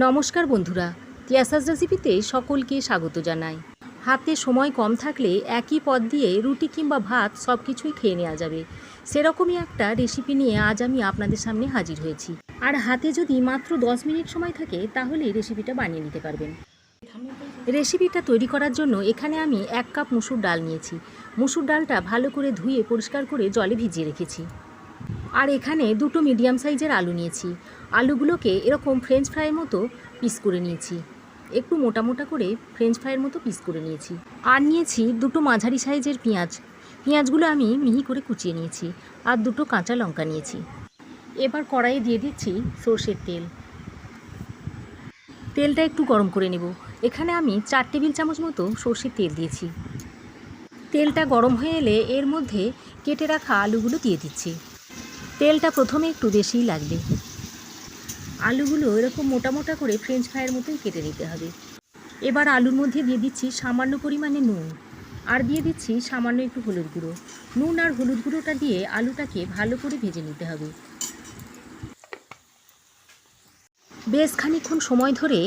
নমস্কার বন্ধুরা, তিয়াসাস রেসিপিতে সকলকে স্বাগত জানাই। হাতে সময় কম থাকলে একই পদ দিয়ে রুটি কিংবা ভাত সব কিছুই খেয়ে নেওয়া যাবে। সেরকমই একটা রেসিপি নিয়ে আজ আমি আপনাদের সামনে হাজির হয়েছি। আর হাতে যদি মাত্র দশ মিনিট সময় থাকে, তাহলে রেসিপিটা বানিয়ে নিতে পারবেন। রেসিপিটা তৈরি করার জন্য এখানে আমি এক কাপ মুসুর ডাল নিয়েছি। মুসুর ডালটা ভালো করে ধুয়ে পরিষ্কার করে জলে ভিজিয়ে রেখেছি। আর এখানে দুটো মিডিয়াম সাইজের আলু নিয়েছি। আলুগুলোকে এরকম ফ্রেঞ্চ ফ্রাইয়ের মতো পিস করে নিয়েছি। একটু মোটা মোটা করে ফ্রেঞ্চ ফ্রাইয়ের মতো পিস করে নিয়েছি। আর নিয়েছি দুটো মাঝারি সাইজের পেঁয়াজ। পেঁয়াজগুলো আমি মিহি করে কুচিয়ে নিয়েছি আর দুটো কাঁচা লঙ্কা নিয়েছি। এবার কড়াইয়ে দিয়ে দিচ্ছি সর্ষের তেল। তেলটা একটু গরম করে নেব। এখানে আমি চার টেবিল চামচ মতো সর্ষের তেল দিয়েছি। তেলটা গরম হয়ে এলে এর মধ্যে কেটে রাখা আলুগুলো দিয়ে দিচ্ছি। তেলটা প্রথমে একটু বেশিই লাগবে। আলুগুলো এরকম মোটা মোটা করে ফ্রেঞ্চ ফ্রাইয়ের মতোই কেটে নিতে হবে। এবার আলুর মধ্যে দিয়ে দিচ্ছি সামান্য পরিমাণে নুন। আর দিয়ে দিচ্ছি সামান্য একটু হলুদ গুঁড়ো। নুন আর হলুদ গুঁড়োটা দিয়ে আলুটাকে ভালো করে ভেজে নিতে হবে। বেশ খানিক্ষণ সময় ধরে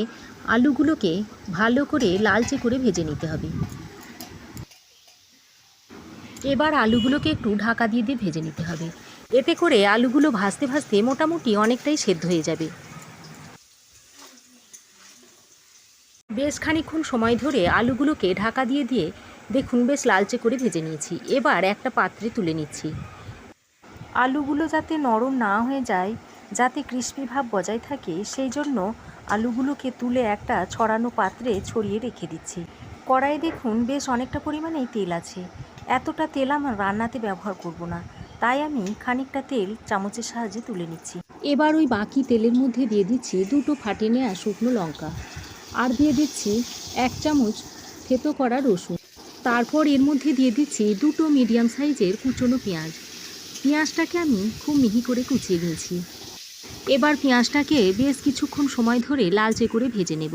আলুগুলোকে ভালো করে লালচে করে ভেজে নিতে হবে। এবার আলুগুলোকে একটু ঢাকা দিয়ে দিয়ে ভেজে নিতে হবে। এতে করে আলুগুলো ভাজতে ভাজতে মোটামুটি অনেকটাই সেদ্ধ হয়ে যাবে। বেশ খানিক্ষণ সময় ধরে আলুগুলোকে ঢাকা দিয়ে দিয়ে দেখুন বেশ লালচে করে ভেজে নিয়েছি। এবার একটা পাত্রে তুলে নিচ্ছি। আলুগুলো যাতে নরম না হয়ে যায়, যাতে ক্রিস্পি ভাব বজায় থাকে, সেই জন্য আলুগুলোকে তুলে একটা ছড়ানো পাত্রে ছড়িয়ে রেখে দিচ্ছি। কড়াইয়ে দেখুন বেশ অনেকটা পরিমাণেই তেল আছে। এতটা তেল আমার রান্নাতে ব্যবহার করব না। তাই আমি খানিকটা তেল চামচের সাহায্যে তুলে নিচ্ছি। এবার ওই বাকি তেলের মধ্যে দিয়ে দিচ্ছি দুটো ফাটে নেওয়া শুকনো লঙ্কা। আর দিয়ে দিচ্ছি এক চামচ থেতো করা রসুন। তারপর এর মধ্যে দিয়ে দিচ্ছি দুটো মিডিয়াম সাইজের কুচনো পেঁয়াজ। পেঁয়াজটাকে আমি খুব মিহি করে কুচিয়ে নিয়েছি। এবার পেঁয়াজটাকে বেশ কিছুক্ষণ সময় ধরে লালচে করে ভেজে নেব।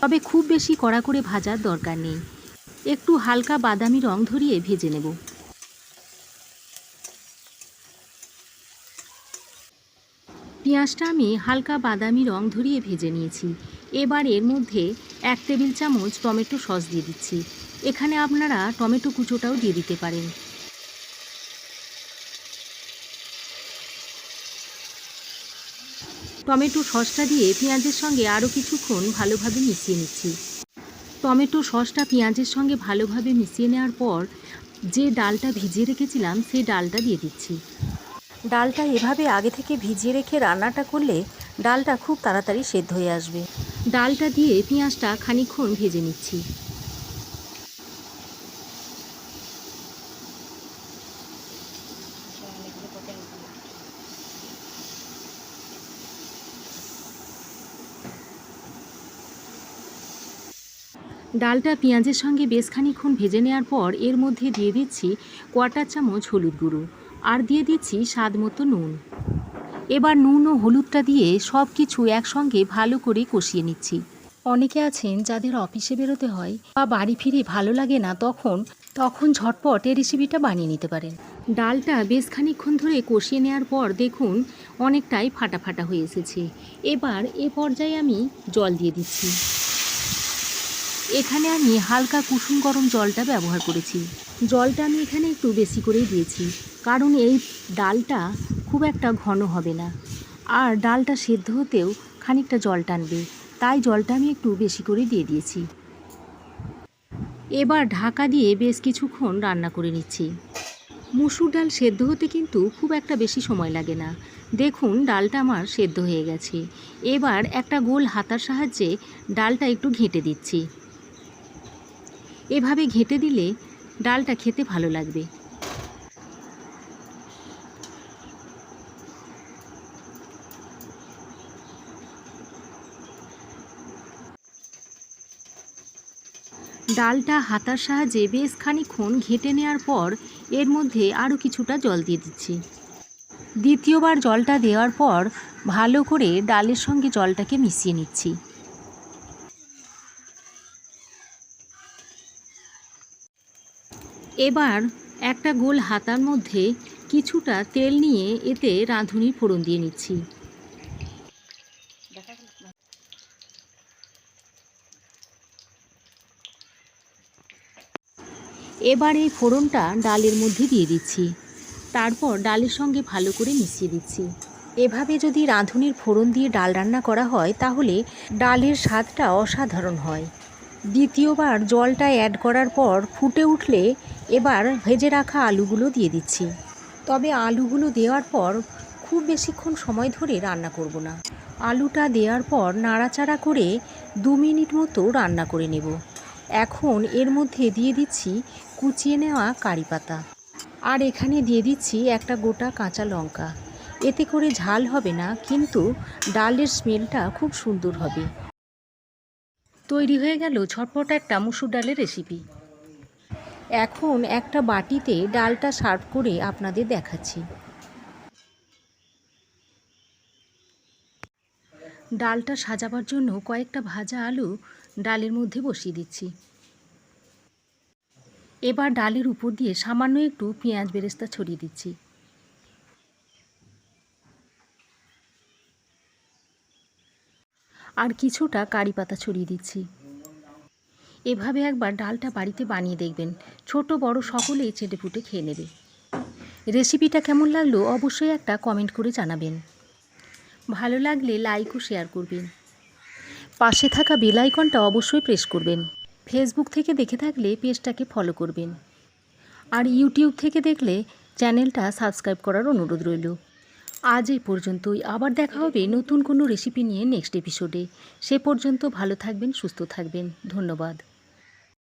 তবে খুব বেশি কড়া করে ভাজার দরকার নেই। একটু হালকা বাদামি রং ধরিয়ে ভেজে নেব। পেঁয়াজটা আমি হালকা বাদামি রং ধরিয়ে ভেজে নিয়েছি। এবার এর মধ্যে এক টেবিল চামচ টমেটো সস দিয়ে দিচ্ছি। এখানে আপনারা টমেটো কুচোটাও দিয়ে দিতে পারেন। টমেটো সসটা দিয়ে পেঁয়াজের সঙ্গে আরও কিছুক্ষণ ভালোভাবে মিশিয়ে নিচ্ছি। টমেটো সসটা পেঁয়াজের সঙ্গে ভালোভাবে মিশিয়ে নেওয়ার পর যে ডালটা ভিজিয়ে রেখেছিলাম, সেই ডালটা দিয়ে দিচ্ছি। ডালটা এভাবে আগে থেকে ভিজিয়ে রেখে রান্নাটা করলে ডালটা খুব তাড়াতাড়ি সেদ্ধ হয়ে আসবে। ডালটা দিয়ে পেঁয়াজটা খানিক্ষণ ভেজে নিচ্ছি। ডালটা পেঁয়াজের সঙ্গে বেশ খানিক্ষণ ভেজে নেওয়ার পর এর মধ্যে দিয়ে দিচ্ছি কোয়াটার চামচ হলুদ গুঁড়ো। আর দিয়ে দিচ্ছি স্বাদ মতো নুন। এবার নুন ও হলুদটা দিয়ে সব কিছু একসঙ্গে ভালো করে কষিয়ে নিচ্ছি। অনেকে আছেন যাদের অফিসে বেরোতে হয় বা বাড়ি ফিরে ভালো লাগে না তখন তখন ঝটপট এই রেসিপিটা বানিয়ে নিতে পারেন। ডালটা বেশ খানিক্ষণ ধরে কষিয়ে নেওয়ার পর দেখুন অনেকটাই ফাটা ফাটা হয়ে এসেছে। এবার এ পর্যায়ে আমি জল দিয়ে দিচ্ছি। এখানে আমি হালকা কুসুম গরম জলটা ব্যবহার করেছি। জলটা আমি এখানে একটু বেশি করেই দিয়েছি, কারণ এই ডালটা খুব একটা ঘন হবে না। আর ডালটা সেদ্ধ হতেও খানিকটা জল টানবে, তাই জলটা আমি একটু বেশি করে দিয়ে দিয়েছি। এবার ঢাকা দিয়ে বেশ কিছুক্ষণ রান্না করে নিচ্ছি। মুসুর ডাল সেদ্ধ হতে কিন্তু খুব একটা বেশি সময় লাগে না। দেখুন, ডালটা আমার সেদ্ধ হয়ে গেছে। এবার একটা গোল হাতার সাহায্যে ডালটা একটু ঘেঁটে দিচ্ছি। এভাবে ঘেঁটে দিলে ডালটা খেতে ভালো লাগবে। ডালটা হাতার সাহায্যে বেশ খানিক্ষণ ঘেঁটে নেওয়ার পর এর মধ্যে আরও কিছুটা জল দিয়ে দিচ্ছি। দ্বিতীয়বার জলটা দেওয়ার পর ভালো করে ডালের সঙ্গে জলটাকে মিশিয়ে নিচ্ছি। এবার একটা গোল হাতার মধ্যে কিছুটা তেল নিয়ে এতে রাঁধুনি ফোড়ন দিয়ে নিচ্ছি। এবার এই ফোড়নটা ডালের মধ্যে দিয়ে দিচ্ছি। তারপর ডালের সঙ্গে ভালো করে মিশিয়ে দিচ্ছি। এভাবে যদি রাঁধুনির ফোড়ন দিয়ে ডাল রান্না করা হয়, তাহলে ডালের স্বাদটা অসাধারণ হয়। দ্বিতীয়বার জলটা অ্যাড করার পর ফুটে উঠলে এবার ভেজে রাখা আলুগুলো দিয়ে দিচ্ছি। তবে আলুগুলো দেওয়ার পর খুব বেশিক্ষণ সময় ধরে রান্না করব না। আলুটা দেওয়ার পর নাড়াচাড়া করে দু মিনিট মতো রান্না করে নেব। এখন এর মধ্যে দিয়ে দিচ্ছি কুচিয়ে নেওয়া কারি পাতা। আর এখানে দিয়ে দিচ্ছি একটা গোটা কাঁচা লঙ্কা। এতে করে ঝাল হবে না, কিন্তু ডালের স্মেলটা খুব সুন্দর হবে। তৈরি হয়ে গেল ঝটপট একটা মুসুর ডালের রেসিপি। এখন একটা বাটিতে ডালটা সার্ভ করে আপনাদের দেখাচ্ছি। ডালটা সাজাবার জন্য কয়েকটা ভাজা আলু ডালের মধ্যে বসিয়ে দিচ্ছি। এবার ডালের উপর দিয়ে সামান্য একটু পেঁয়াজ বেরেস্তা ছড়িয়ে দিচ্ছি। আর কিছুটা কারি পাতা ছড়িয়ে দিচ্ছি। এভাবে একবার ডালটা বাড়িতে বানিয়ে দেখবেন। ছোট, বড় সকলেই চেটে ফুটে খেয়ে নেবে। রেসিপিটা কেমন লাগল অবশ্যই একটা কমেন্ট করে জানাবেন। ভালো লাগলে লাইক ও শেয়ার করবেন। পাশে থাকা বেল আইকনটা অবশ্যই প্রেস করবেন। ফেসবুক থেকে দেখে থাকলে পেজটাকে ফলো করবেন। আর ইউটিউব থেকে দেখলে চ্যানেলটা সাবস্ক্রাইব করার অনুরোধ রইল। আজ এই পর্যন্তই। আবার দেখা হবে নতুন কোনো রেসিপি নিয়ে নেক্সট এপিসোডে। সে পর্যন্ত ভালো থাকবেন, সুস্থ থাকবেন। ধন্যবাদ।